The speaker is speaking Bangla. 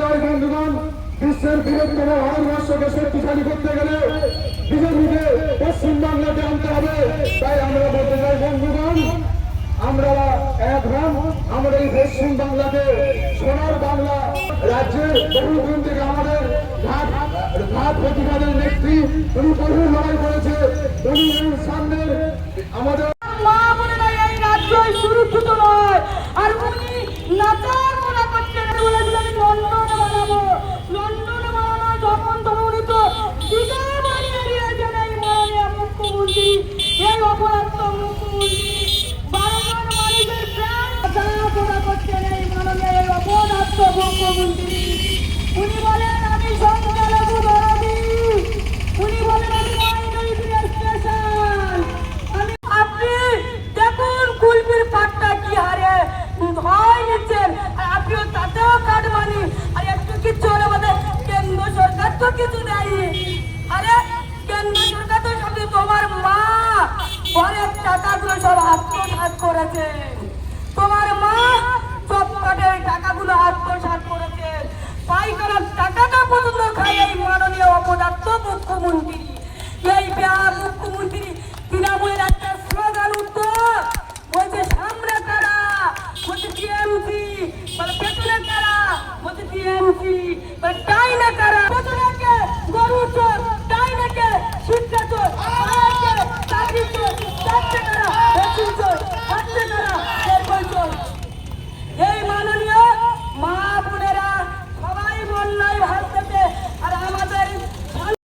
যাই বন্ধুগণ, বিশ্বের বৃহত্তম ভারতবর্ষকে শক্তিশালী করতে গেলে বিজেপিকে পশ্চিমবাংলাতে আনতে হবে। তাই আমরা বলতে চাই, বন্ধুগণ, আমরা এক হন আমরা এই পশ্চিম বাংলাকে সোনার বাংলা রাজ্যের বহুদিন থেকে আমাদের ঘাট ঘাট প্রতিবাদের নেত্রী উনি বহু লড়াই করেছে। উনি সামনের আমাদের রাজ্যই সুরক্ষিত নয়। আর উনি নাচার কিছু দেয়নি আরে কেন্দ্র সরকার তো সব তোমার মা ঘরের টাকাগুলো সব আত্মসাৎ করেছে। তোমার মা সব কাটের টাকাগুলো আত্মসাৎ করেছে। পাইকারের টাকাটা পর্যন্ত খায় এই মাননীয় অপদার্থ মুখ্যমন্ত্রী। এই বিহার মুখ্যমন্ত্রী তৃণমূলের একটা স্লোগান উত্তর বলছে, সামনে কারা বলছে, টিএমসি, বলে, পেছনে কারা বলছে, টিএমসি